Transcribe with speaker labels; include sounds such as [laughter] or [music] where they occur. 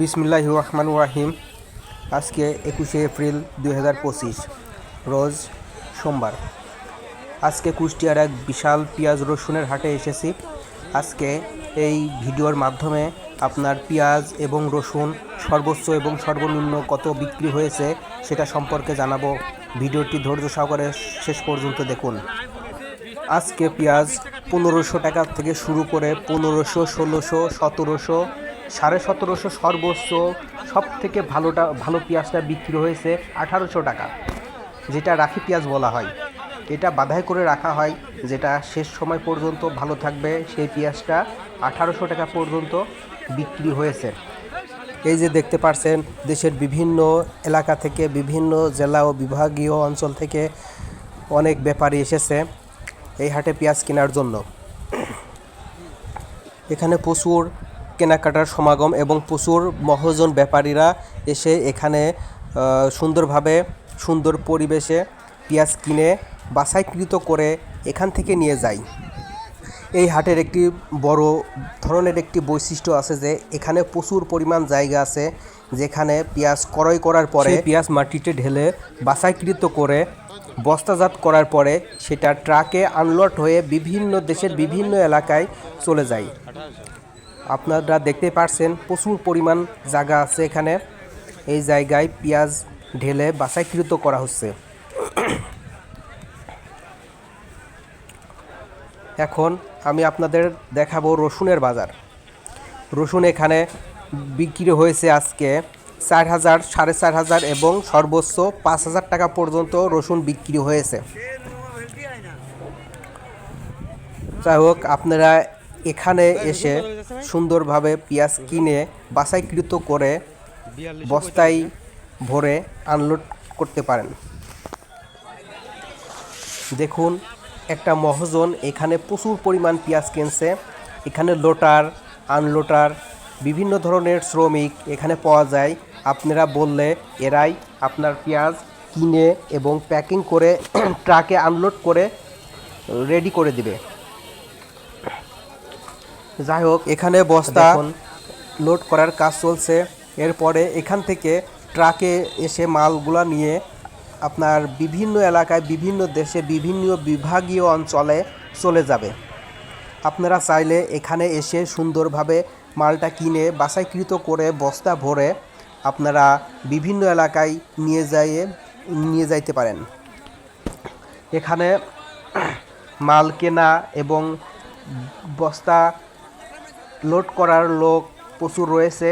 Speaker 1: বিসমিল্লাহ রহমান রাহিম। আজকে একুশে এপ্রিল দুই হাজার পঁচিশ, রোজ সোমবার। আজকে কুষ্টিয়ার এক বিশাল পেঁয়াজ রসুনের হাটে এসেছি। আজকে এই ভিডিওর মাধ্যমে আপনার পেঁয়াজ এবং রসুন সর্বোচ্চ এবং সর্বনিম্ন কত বিক্রি হয়েছে সেটা সম্পর্কে জানাব। ভিডিওটি ধৈর্য সহকারে শেষ পর্যন্ত দেখুন। আজকে পেঁয়াজ পনেরোশো টাকা থেকে শুরু করে পনেরোশো, ষোলোশো, সতেরোশো সাড়ে সতেরোশো সর্বোচ্চ সব থেকে ভালোটা, ভালো পেঁয়াজটা বিক্রি হয়েছে আঠারোশো টাকা, যেটা রাখি পেঁয়াজ বলা হয়। এটা বাধাই করে রাখা হয়, যেটা শেষ সময় পর্যন্ত ভালো থাকবে। সেই পেঁয়াজটা আঠারোশো টাকা পর্যন্ত বিক্রি হয়েছে। এই যে দেখতে পারছেন, দেশের বিভিন্ন এলাকা থেকে, বিভিন্ন জেলা ও বিভাগীয় অঞ্চল থেকে অনেক ব্যাপারী এসেছে এই হাটে পেঁয়াজ কেনার জন্য। এখানে প্রচুর কেনাকাটার সমাগম এবং প্রচুর মহাজন ব্যাপারীরা এসে এখানে সুন্দরভাবে সুন্দর পরিবেশে পেঁয়াজ কিনে বাছাইকৃত করে এখান থেকে নিয়ে যায়। এই হাটের একটি বড় ধরনের একটি বৈশিষ্ট্য আছে যে, এখানে প্রচুর পরিমাণ জায়গা আছে যেখানে পেঁয়াজ ক্রয় করার পরে পেঁয়াজ মাটিতে ঢেলে বাছাইকৃত করে বস্তাজাত করার পরে সেটা ট্রাকে আনলোড হয়ে বিভিন্ন দেশের বিভিন্ন এলাকায় চলে যায়। আপনারা দেখতে পারছেন প্রচুর পরিমাণ জায়গা আছে এখানে। এই জায়গায় পেঁয়াজ ঢেলে বাছাইকৃত করা হচ্ছে। এখন আমি আপনাদের দেখাবো রসুনের বাজার। রসুন এখানে বিক্রি হয়েছে আজকে চার হাজার, সাড়ে চার হাজার এবং সর্বোচ্চ পাঁচ হাজার টাকা পর্যন্ত রসুন বিক্রি হয়েছে। যাই হোক, আপনারা এখানে এসে সুন্দরভাবে পেঁয়াজ কিনে বাছাইকৃত করে বস্তায় ভরে আনলোড করতে পারেন। দেখুন, একটা মহাজন এখানে প্রচুর পরিমাণ পেঁয়াজ কিনছে। এখানে লোটার আনলোটার বিভিন্ন ধরনের শ্রমিক এখানে পাওয়া যায়। আপনারা বললে এরাই আপনার পেঁয়াজ কিনে এবং প্যাকিং করে [clears throat] ট্রাকে আনলোড করে রেডি করে দিবে। যাই হোক এখানে বস্তা লোড করার কাজ চলছে। এরপরে এখান থেকে ট্রাকে এসে মালগুলা নিয়ে আপনার বিভিন্ন এলাকায় বিভিন্ন দেশে বিভিন্ন বিভাগীয় অঞ্চলে চলে যাবে। আপনারা চাইলে এখানে এসে সুন্দরভাবে মালটা কিনে বাছাইকৃত করে বস্তা ভরে আপনারা বিভিন্ন এলাকায় নিয়ে যাইয়ে নিয়ে যাইতে পারেন। এখানে মাল কেনা এবং বস্তা লোড করার লোক প্রচুর রয়েছে।